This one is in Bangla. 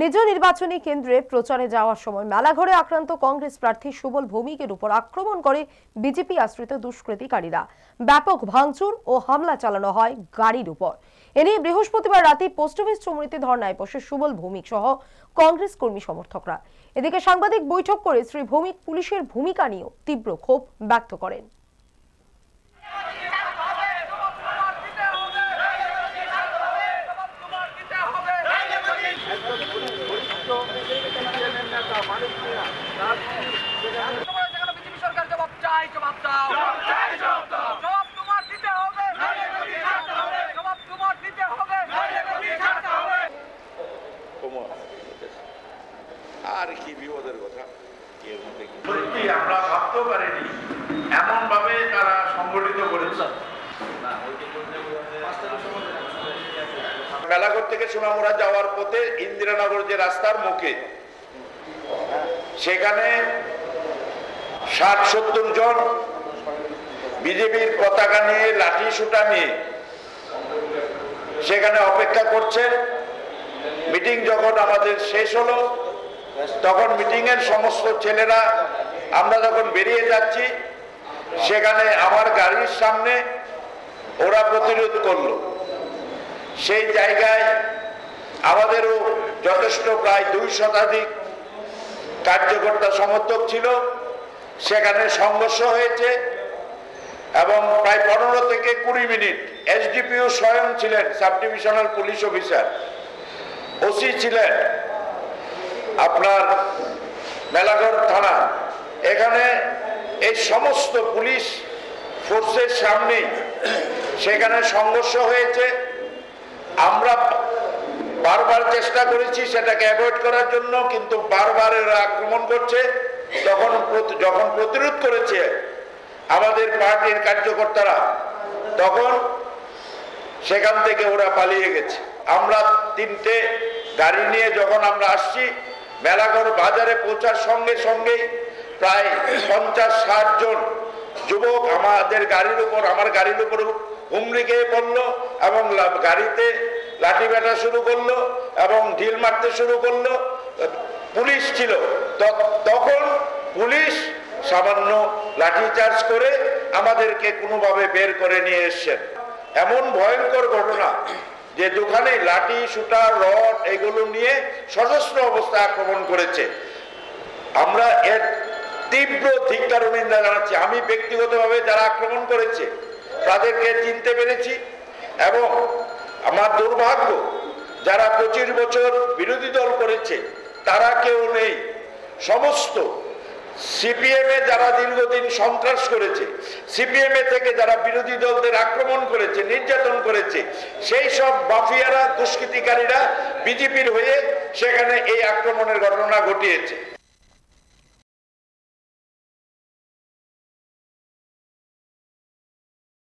নিজ নির্বাচনী কেন্দ্রে প্রচারে যাওয়ার সময় মেলাঘরে আক্রান্ত কংগ্রেস প্রার্থী সুবল ভৌমিকের উপর আক্রমণ করে বিজেপি আশ্রিত দুষ্কৃতিকারীরা। ব্যাপক ভাঙচুর ও হামলা চালানো হয় গাড়ির উপর। এ নিয়ে বৃহস্পতিবার রাতে পোস্ট অফিস চমুনিতে ধর্নায় বসে সুবল ভৌমিক সহ কংগ্রেস কর্মী সমর্থকরা। এদিকে সাংবাদিক বৈঠক করে শ্রী ভৌমিক পুলিশের ভূমিকা নিয়েও তীব্র ক্ষোভ ব্যক্ত করেন। আর কি বিপদের কথা এর মধ্যে কি সত্যি আমরা ভাবতেও পারিনি। এমন ভাবে তারা সংগঠিত করেছে। মেলাঘর থেকে সোনামুড়া যাওয়ার পথে ইন্দিরানগর যে রাস্তার মুখে সেখানে ষাট সত্তর জন বিজেপির পতাকা নিয়ে লাঠি সুটা নিয়ে সেখানে অপেক্ষা করছেন মিটিং যখন আমাদের শেষ হলো তখন মিটিং এর সমস্ত ছেলেরা, আমরা যখন বেরিয়ে যাচ্ছি, সেখানে আমার গাড়ির সামনে ওরা প্রতিরোধ করল। সেই জায়গায় আমাদেরও যথেষ্ট প্রায় দুই শতাধিক কার্যকর্তা সমর্থক ছিল। সেখানে সংঘর্ষ হয়েছে এবং প্রায় পনেরো থেকে কুড়ি মিনিট এসডিপিও স্বয়ং ছিলেন sub divisional police officer. OC ছিলেন। আপনার মেলাঘর থানা। এখানে এই সমস্ত পুলিশ ফোর্সের সামনেই সেখানে সংঘর্ষ হয়েছে। আমরা বারবার চেষ্টা করেছি সেটাকে অ্যাভয়েড করার জন্য, কিন্তু বারবার এরা আক্রমণ করছে। তখন যখন প্রতিরোধ করেছে আমাদের পার্টির কার্যকর্তারা, তখন সেখান থেকে ওরা পালিয়ে গেছে। আমরা তিনটে গাড়ি নিয়ে যখন আমরা আসছি মেলাঘর বাজারে পৌঁছার সঙ্গে সঙ্গেই প্রায় পঞ্চাশ, ষাট জন যুবক আমাদের গাড়ির উপর, আমার গাড়ির উপর হুমড়ি খেয়ে পড়ল এবং গাড়িতে লাঠি ব্যাটা শুরু করল এবং ঢিল মারতে শুরু করল। পুলিশ ছিল। তখন পুলিশ সামান্য লাঠি চার্জ করে আমাদেরকে কোনোভাবে বের করে নিয়ে এসছেন। এমন ভয়ঙ্কর ঘটনা যে দোকানে লাঠি সুটা রড এগুলো নিয়ে সশস্ত্র অবস্থায় আক্রমণ করেছে। আমরা এর তীব্র ধিক্কার নিন্দা জানাচ্ছি। আমি ব্যক্তিগতভাবে যারা আক্রমণ করেছে, তাদেরকে চিনতে পেরেছি এবং আমার দুর্ভাগ্য, যারা পঁচিশ বছর বিরোধী দল করেছে, তারা কেউ নেই। সমস্ত সিপিএম যারা দীর্ঘদিন সন্ত্রাস করেছে, সিপিএম থেকে যারা বিরোধী দলদের আক্রমণ করেছে, নির্যাতন করেছে, সেই সব বাফিয়ারা দুষ্কৃতিকারীরা, বিজেপির হয়ে সেখানে এই আক্রমণের ঘটনা ঘটিয়েছে।